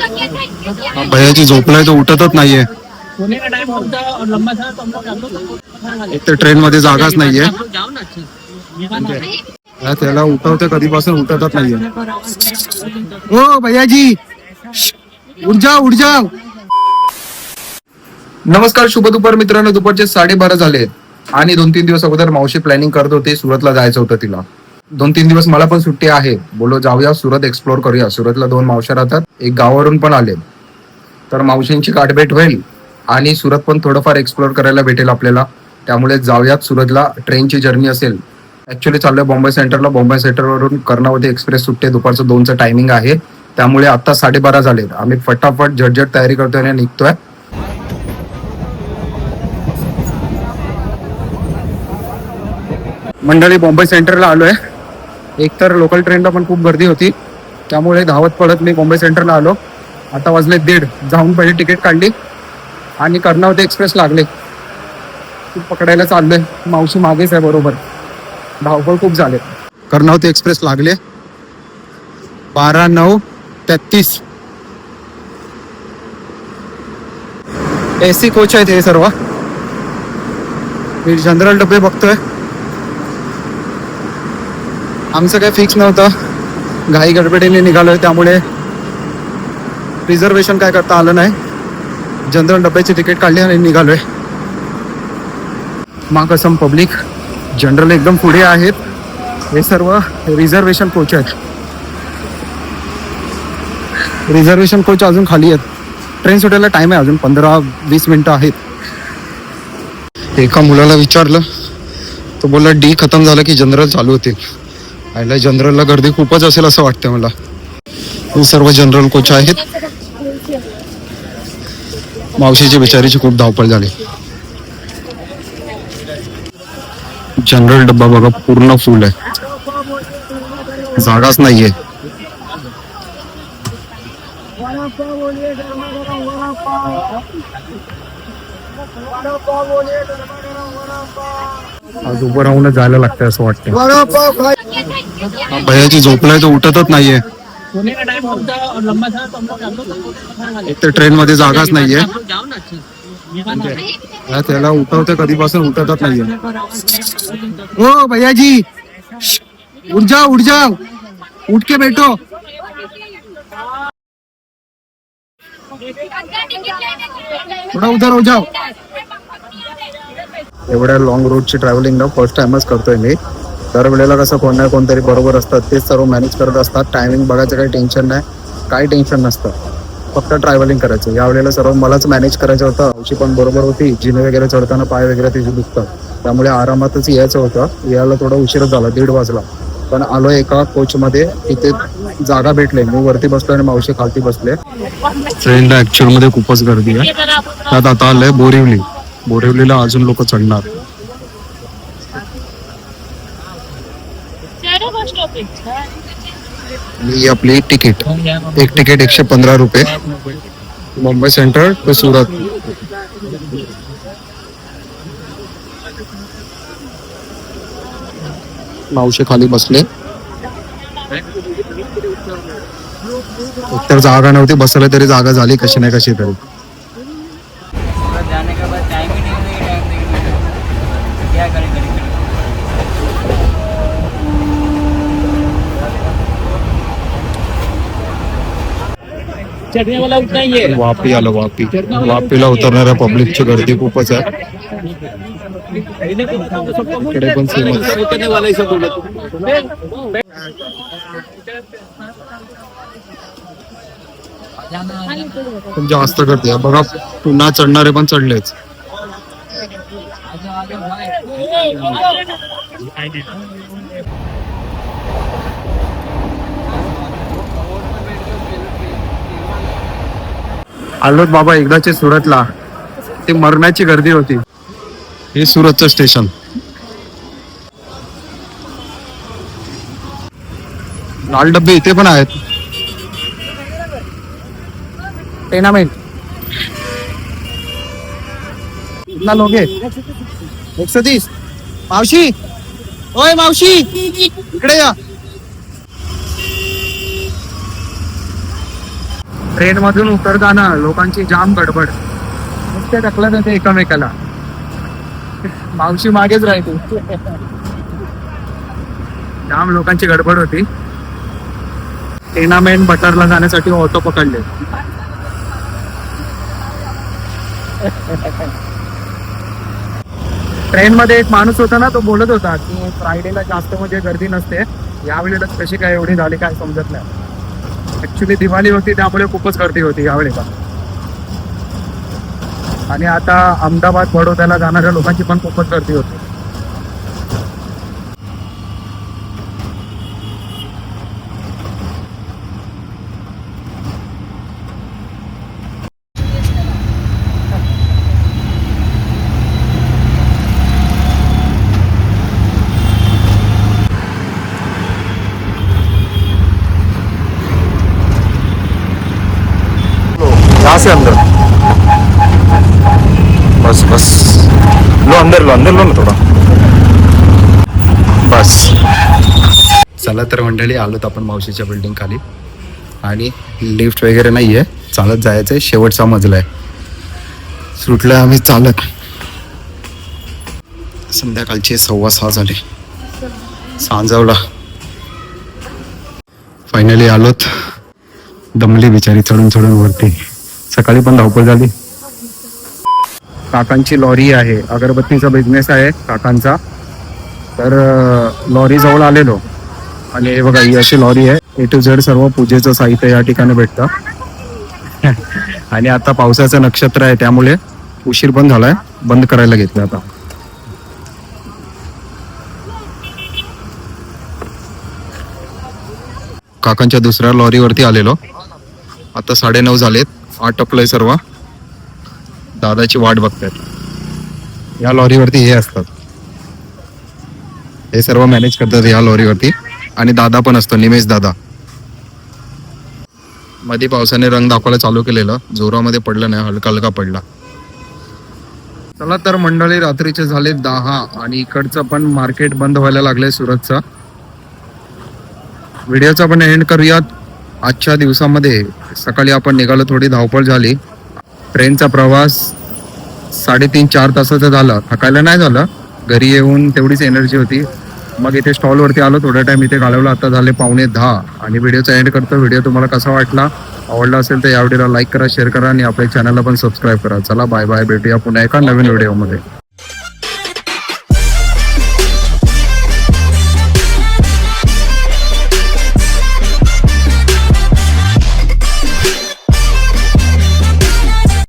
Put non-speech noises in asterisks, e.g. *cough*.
भैयाची झोपलाय तो उठतच नाहीये. एक तर ट्रेन मध्ये जागाच नाहीये. या त्याला उठवते कधीपासून उठतच नाहीये. ओ भैयाजी. उठ जाओ नमस्कार शुभ दुपार मित्रांनो. दुपारचे साडेबारा झाले. आणि दोन तीन दिवस अगोदर मावशी प्लॅनिंग करत होती. सुरतला जायचं होतं तिला. दोन तीन दिवस मला पण सुट्टी आहे. बोलो जाऊया सुरत एक्सप्लोर करूया. सुरतला दोन मावशा राहतात. एक गावावरून पण आले. तर मावशींची गाठभेट होईल आणि सुरत पण थोडंफार एक्सप्लोर करायला भेटेल आपल्याला. त्यामुळे जाऊयात. सुरतला ट्रेनची जर्नी असेल. ऍक्च्युली चाललोय बॉम्बे सेंटरला बॉम्बे सेंटरवरून कर्णावती एक्सप्रेस सुट्टी. दुपारचं दोनचं टायमिंग आहे. त्यामुळे आता साडेबारा झाले आम्ही फटाफट झटझट तयारी करतोय आणि निघतोय. मंडळी बॉम्बे सेंटरला आलोय. एकतर लोकल ट्रेनला पण खूप गर्दी होती. त्यामुळे धावत पडत मी मुंबई सेंटरला आलो. आता वाजले दीड. जाऊन पहिले तिकीट काढली. आणि कर्णावती एक्सप्रेस लागले. खूप पकडायला चाललोय. मावशी मागेच आहे बरोबर. धावपळ खूप झाले. कर्णावती एक्सप्रेस लागले. बारा नऊ तेहतीस. एसी कोच आहेत हे सर्व. मी जनरल डबे बघतोय. आमचं काही फिक्स नव्हतं. घाई गडबडीने निघालोय त्यामुळे रिझर्वेशन काय करता आलं नाही. जनरल डब्याची तिकीट काढली आणि निघालोय. मा कसम पब्लिक जनरल एकदम पुढे आहेत. हे सर्व रिझर्वेशन कोच आहेत. रिझर्वेशन कोच अजून खाली आहेत. ट्रेन सुटायला टाइम आहे अजून पंधरा वीस मिनटं आहेत. एका मुलाला विचारलं. तो बोलला डी खतम झालं की जनरल चालू होतील. आयला जनरलला गर्दी खूपच असेल असं वाटतं मला. सर्व जनरल कोच आहेत. मावशीची बिचारीची खूप धावपळ झाली. जनरल डब्बा बघा पूर्ण फुल आहे. जागाच नाहीये. आज उभं राहूनच जायला लागतंय असं वाटतं भैयाची झोपलाय तो उठतच नाहीये. सोने का टाइम होता और लंबा समय तो हम लोग एक तर ट्रेन मध्ये जागाच नाहीये. त्याला उठवते कधीपासून उठतच नाहीये. ओ भैयाजी. उठ जाओ उठ जाओ. उठ के बैठो. थोडा उधर हो जाओ. एवढ्या लॉंग रूटची ट्रॅव्हलिंग ना फर्स्ट टाइमच करतोय मी. दरवेळेला कसं कोण ना कोणतरी बरोबर असतात तेच सर्व मॅनेज करत असतात. टायमिंग बघायचं काही टेन्शन नाही. काही टेन्शन नसतं. फक्त ट्रॅव्हलिंग करायचं. यावेळेला सर्व मलाच मॅनेज करायचं होतं. औषधी पण बरोबर होती. जिने वगैरे चढताना पाय वगैरे तिथे दुखतात. त्यामुळे आरामातच यायचं होतं. यायला थोडा उशीरच झाला दीड वाजला. पण आलो एका कोचमध्ये तिथे जागा भेटले. मी वरती बसलो आणि मावशी खालती बसले. ट्रेनला ऍक्च्युअलमध्ये खूपच गर्दी आहे. त्यात आता आलंय बोरिवली. बोरिवलीला अजून लोक चढणार. ही आपली तिकीट एक तिकीट एकशे पंधरा रुपये. मुंबई सेंट्रल ते सुरत. मावशी खाली बसले. एकतर जागा नव्हती बसले तरी जागा झाली कशी नाही कशी तरी जाने का बाद टाइम ही नहीं है टाइम देखने क्या करें करें चढ़ने वाला उतना ही है वापी आलो वापी. वापीला उतरणाऱ्या पब्लिकची गर्दी खूपच आहे. इकडे पण खूप जास्त गर्दी आहे. बघा पुन्हा चढणारे पण चढलेच आलोत बाबा एकदाचे सुरतला. ती मरणाची गर्दी होती. हे सुरतचं स्टेशन. लाल डब्बे इथे पण आहेत. टेनामेंट कितना लोगे एकशे तीस मावशी. ओय मावशी. इकडे या. ट्रेन मधून उतरताना लोकांची जाम गडबड. नुसते ढकलत ते एकमेकाला. मावशी मागेच राहते जाम लोकांची गडबड होती. टेनामेंट बटरला जाण्यासाठी ऑटो पकडले. ट्रेन मध्ये एक माणूस होता ना तो बोलत होता की फ्रायडेला जास्त म्हणजे गर्दी नसते. यावेळेला कशी काय एवढी झाली काय समजत नाही. ऍक्च्युली दिवाळी होती त्यामुळे खूपच गर्दी होती यावेळेला आणि आता अहमदाबाद बडोद्याला जाणाऱ्या लोकांची पण खूपच गर्दी होती. कहाँ से अंदर. बस बस. लो अंदर लो अंदर लो ना थोड़ा. बस. चला तर मंडळी आलोत आपण मावशीच्या बिल्डिंग खाली. आणि लिफ्ट वगैरे नाही आहे चालत जायचं आहे शेवटचा मजला आहे. सुटलं आम्ही चालत. संध्याकाळचे सव्वा सहा झाले. सांजवला. फायनली आलोत. दमली बिचारी चढून चढून वरती. सकाळी पण धावपळ झाली. काकांची लॉरी आहे अगरबत्तीचा बिझनेस आहे काकांचा. तर लॉरी जवळ आलेलो. आणि हे बघा ही अशी लॉरी आहे. ए टू झेड सर्व पूजेचं साहित्य या ठिकाणी भेटतं. *laughs* आणि आता पावसाचं नक्षत्र आहे त्यामुळे उशीर पण झालाय. बंद करायला घेतलं आता. काकांच्या दुसऱ्या लॉरीवरती आलेलो. आता साडेनऊ झालेत. आटपलंय सर्व. दादाची वाट बघतायत. या लॉरीवरती हे असतात. हे सर्व मॅनेज करतात या लॉरीवरती. आणि दादा पण असतो निमेश दादा. मध्ये पावसाने रंग दाखवायला चालू केलेलं. जोरामध्ये पडलं नाही हलका हलका पडला. चला तर मंडळी रात्रीचे झाले दहा आणि इकडचं पण मार्केट बंद व्हायला लागलंय सुरतचं. व्हिडिओचा पण एंड करूयात. आजच्या दिवसामध्ये सकाळी आपण निघालो थोडी धावपळ झाली. ट्रेनचा प्रवास साडेतीन चार तासाचा झाला. थकायला नाही झालं. घरी येऊन तेवढीच एनर्जी होती. मग इथे स्टॉलवरती आलो. थोडा टाइम इथे घालवला. आता झाले पावणे दहा. आणि व्हिडिओचा एंड करतो. व्हिडिओ तुम्हाला कसा वाटला? आवडला असेल तर या व्हिडिओला लाईक करा शेअर करा आणि आपल्या चॅनलला पण सबस्क्राईब करा. चला बाय बाय भेटूया पुन्हा एका नवीन व्हिडिओमध्ये